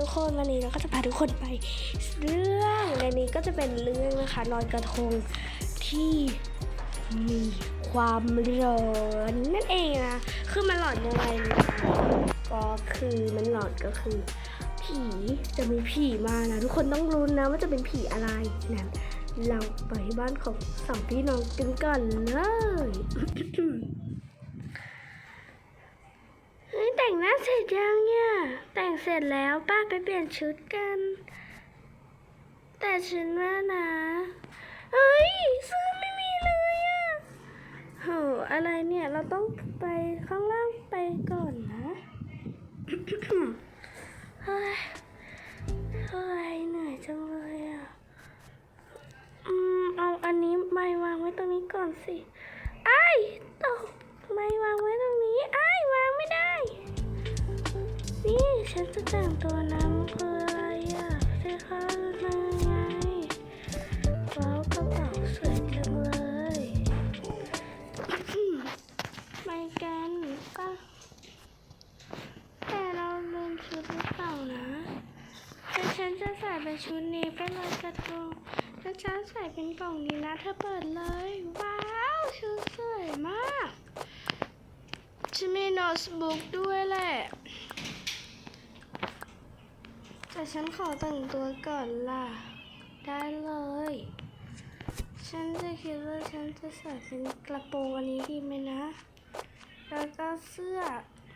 ทุกคนวันนี้เราก็จะพาทุกคนไป เรื่องในนี้ก็จะเป็นเรื่องนะคะลอยกระทงที่มีความร้อนนั่นเองนะคือมันหลอนยังไงนะคะก็คือมันหลอนก็คือ ผีจะมีผีมานะทุกคนต้องรู้นะว่าจะเป็นผีอะไรนะเราไปบ้านของสองพี่น้องกันก่อนเลย แต่งหน้าเสร็จยังเนี่ย แต่งเสร็จแล้วป้าไปเปลี่ยนชุดกัน แต่ฉันว่านะเฮ้ยเสื้อไม่มีเลยอะโหอะไรเนี่ยเราต้องไปข้างล่างไปก่อนนะเฮ้ยเฮ้ยเหนื่อยจังเลยอะอืมเอาอันนี้ไม่วางไว้ตรงนี้ก่อนสิไอ้ตกไม่วางไว้ตรงนี้ไอ้วาง ฉันจะแต่งตัวน้ำคืออะไรอะใช่คะมาไงว้าวกระเป๋าสวยจังเลยไปกันป่ะแต่เราลืมชุดหรือเปล่านะแต่ฉันจะใส่เป็นชุดนี้ไปลอยกระทงแล้วฉันใส่เป็นกล่องนี้นะเธอเปิดเลย ว้าวชุดสวยมากฉันมีโน้ตบุ๊กด้วยแหละ แต่ฉันขอแต่งตัวก่อนล่ะ ได้เลย ฉันจะคิดว่าฉันจะใส่เป็นกระโปรงอันนี้ดีไหมนะ แล้วก็เสื้อ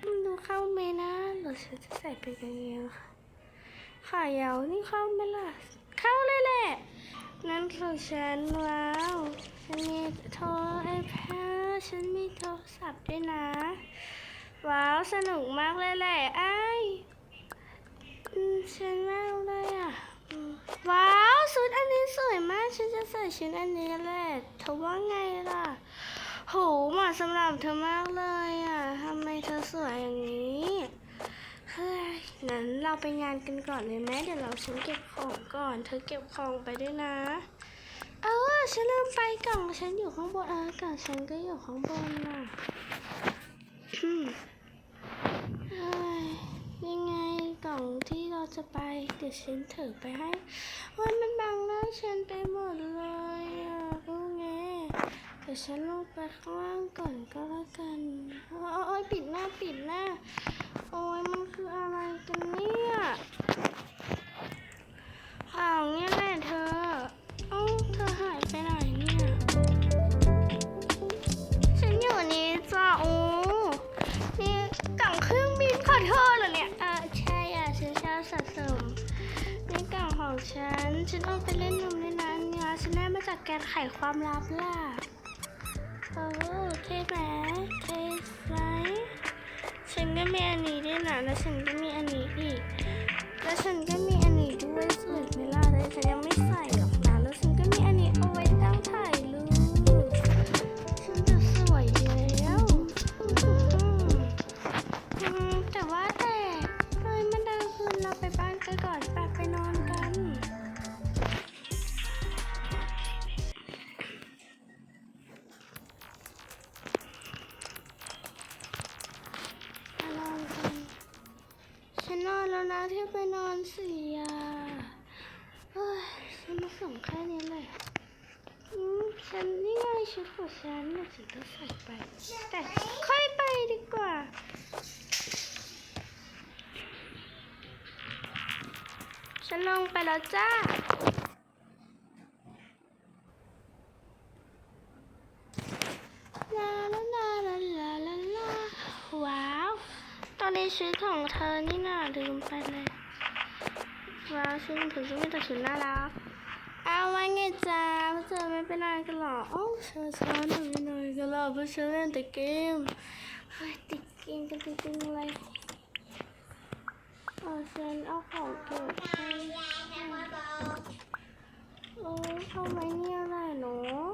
มันดูเข้าไหมนะหรือฉันจะใส่เป็นกางเกงคะขายาวนี่เข้าไหมล่ะ เข้าเลยแหละ นั่นคือฉันว้าวฉันมีโทรไอแพดฉันมีโทรศัพท์ด้วยนะ ว้าว สนุกมากเลยแหละไอ้ ฉันไม่รู้เลยอะ ว้าวชุดอันนี้สวยมากฉันจะใส่ชุดอันนี้แหละเธอว่าไงล่ะ โหเหมาะสำหรับเธอมากเลยอะทำไมเธอสวยอย่างนี้เฮ้ยงั้นเราไปงานกันก่อนเลยไหมเดี๋ยวเราฉันเก็บของก่อน เธอเก็บของไปด้วยนะเออฉันลืมไปกล่องฉันอยู่ข้างบนเออกล่องฉันก็อยู่ข้างบนน่ะ อืมเฮ้ย ยังไงกล่องที่เรา จะไปเดี๋ยวฉันถือไปให้วันมันบังหน้าฉันไปหมดเลยอะรู้ไงเดี๋ยวฉันลงไปข้างล่างก่อนก็แล้วกันโอ้ยปิดหน้าปิดหน้า โอ้ยมันคืออะไรกันเนี่ยข่าวเนี่ยแหละเธอ ฉันฉันเอาไปเล่นนมด้วยนเนี่ยฉันได้มาจากแกนไขความลับล่ะโอ้เท่ไหมเท่ไหมฉันก็มีอันนี้ด้วยนะแล้วฉันก็มีอันนี้อีก แล้วฉันก็มีอันนี้ด้วยสวยไหมล่ะแต่ฉันยังไม่ใส่หรอกนะแล้วฉันก็มีอันนี้เอาไว้ตั้งถ่ายรูปฉันจะสวยแล้วแต่ว่า ไปนอนสิอะเฮ้ยฉันมาส่งแค่นี้เลยอืมฉันนี่ไงชุดของฉันน่ะฉันต้องใส่ไป แต่ค่อยไปดีกว่าฉันลงไปแล้วจ้า ลาลาลาลาลาลาลาว้าว ตอนนี้ชุดของเธอนี่น่าลืมไปเลย ว้าวชุดของเธอจะไม่ต่ชุดน่ารักเอาไว้ไงจ้าพวกเธอไม่เป็นอะไรกันหรอโอ้เธอช้าหน่อยหน่อยกันหรอเพราะฉันเล่นแต่เกมเฮ้ยติดเกมกันจริงๆเลยเอาฉันเอาของเก็บโอ้ยทำไมเนี่ยอะไรเนาะ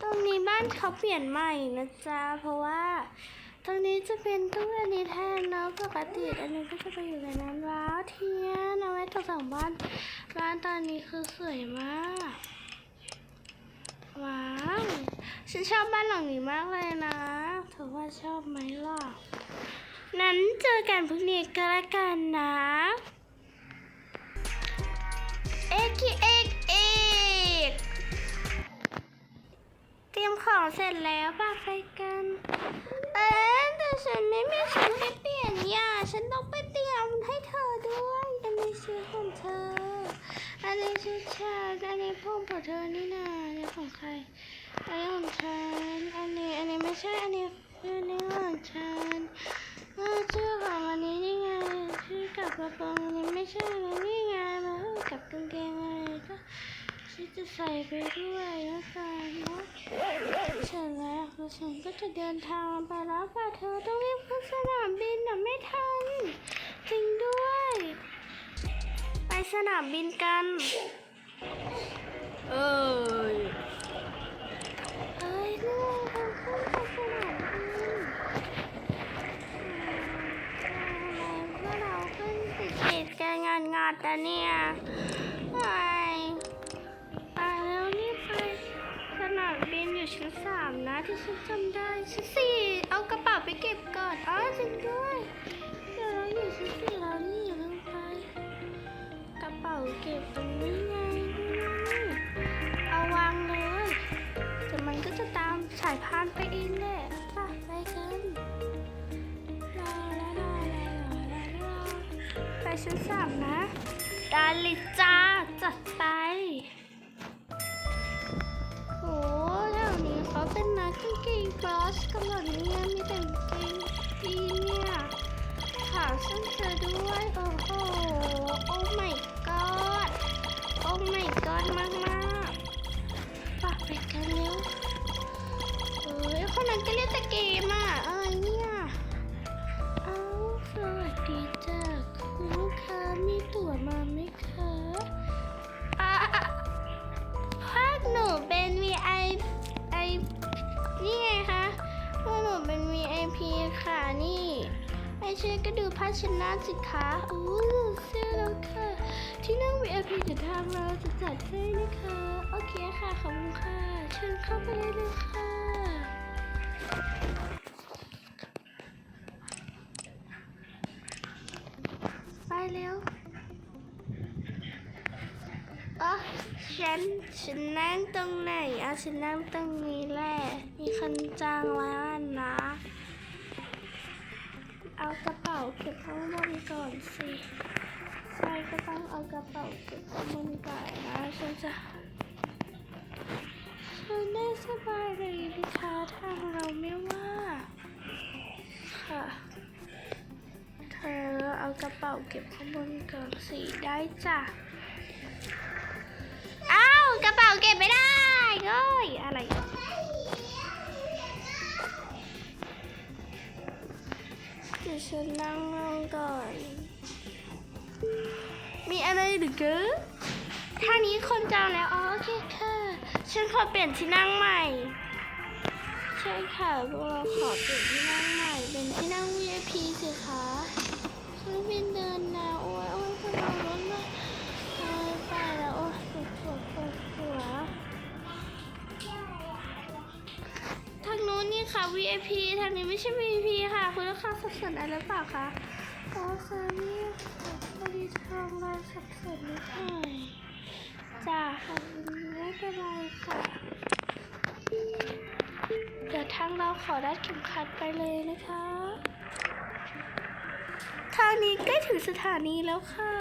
ตรงนี้บ้านเขาเปลี่ยนใหม่นะจ๊ะเพราะว่า ตรงนี้จะเป็นตู้อันนี้แทนเนาะปกติอันนี้ก็จะไปอยู่ในน้ำร้าวเทียนเอาไว้ตกแต่งบ้านร้านตอนนี้คือสวยมาก ว้าวฉันชอบบ้านหลังนี้มากเลยนะเธอว่าชอบไหมล่ะนั้นเจอกันพรุ่งนี้ก็แล้วกันนะเอ็กเอ็กเอ็กเตรียมของเสร็จแล้วป่ะไปกันเอ๊ ฉันไม่มีชุดไปเปลี่ยนยาฉันต้องไปเตรียมให้เธอด้วยอันนี้ชุดของเธออันนี้ชุดฉันอันนี้ผมของเธอนี่นาอันนี้ของใครอันนี้ของฉันอันนี้อันนี้ไม่ใช่อันนี้คืออันนี้ของฉันอ่าชื่อของอันนี้นี่ไงชื่อกับกระโปรงอันนี้ไม่ใช่อันนี้ไงมากับกางเกงอะไรก็ ฉันจะใส่ไปด้วยแล้วกันเนาะเสร็จแล้วแล้วฉันก็จะเดินทางไปแล้วค่ะเธอต้องรีบขึ้นสนามบินน่ะไม่ทัน จริงด้วย ไปสนามบินกัน เอ้ยเฮ้ยนี่ทางขึ้นไปสนามบินทำไมพวกเราขึ้นติดติดกันงานงานแต่เนี่ย ที่ฉันจำได้ชั้นสี่เอากระเป๋าไปเก็บก่อนอ๋อจริงด้วยเดี๋ยวเราอยู่ชั้นสี่แล้วนี่อย่าลืมไปกระเป๋าเก็บตรงนี้ไงเอาวางเลยแต่มันก็จะตามสายพานไปเองแหละไปไปกันรอรอรอรอรอรอรอไปชั้นสามนะดาลิจ้า กกางเกงบอสกันหมดเนี่ยมีแต่กางเกงดีเนี่ยขาสั้นเธอด้วย โอ้โห โอ้ my god โอ้ my god มากมากปากไปกันเร็วเอ้ยคนนั้นก็เรียกแต่เกมอะเอ้ยเนี่ยเอาสวัสดีจ้าคุณลูกค้ามีตั๋วมาไหมคะ นี่ไงคะพวกหนูเป็น VIP ค่ะนี่ไม่เชื่อก็ดูภาชนะสิคะโอ้เสื้อแล้วค่ะ ที่นั่ง VIP เดี๋ยวทางเราจะจัดให้นะคะ โอเคค่ะ ขอบคุณค่ะ เชิญเข้าไปได้เลยค่ะไปเร็วอ๋อ ฉันฉันนั่งตรงไหนอะฉันนั่งตรงนี้แหละ มีคนจ้างแล้วนะ เอากระเป๋าเก็บข้างบนก่อนสิใช่ก็ต้องเอากระเป๋าเก็บข้างบนก่อนนะฉันจะฉันได้สบายเลยนะคะทางเราไม่ว่าค่ะเธอเอากระเป๋าเก็บข้างบนก่อนสิได้จ้ะ กระเป๋าเก็บไม่ได้เอ้ยอะไรเดี๋ยวฉันนั่งลงก่อน มีอะไรหรือเก้ท่านี้คนจองแล้ว อ๋อโอเคค่ะฉันขอเปลี่ยนที่นั่งใหม่ ใช่ค่ะพวกเราขอเปลี่ยนที่นั่งใหม่ เป็นที่นั่ง VIP สิคะ VIP ทางนี้ไม่ใช่ VIP ค่ะ คุณลูกค้าสับสนอะไรหรือเปล่าคะอ๋อค่ะนี่ค่ะพอดีทางเราสับสนนิดหน่อยจ้าค่ะไม่เป็นไรค่ะ เดี๋ยวทางเราขอได้เข็มขัดไปเลยนะคะ ทางนี้ใกล้ถึงสถานีแล้วค่ะ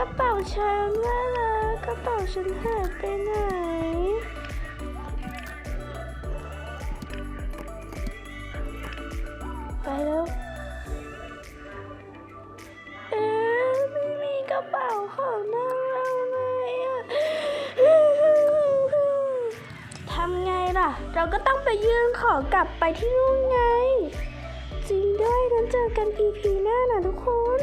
ระเป๋าฉันว่าละกระเป๋าฉันหายไปไหน ไปแล้วเอ๊ะไม่มีกระเป๋าของนั่งเราเลยอะทำไงล่ะ เราก็ต้องไปยื่นขอกลับไปที่นู่นไง จริงด้วยนั้นเจอกัน EP หน้านะทุกคน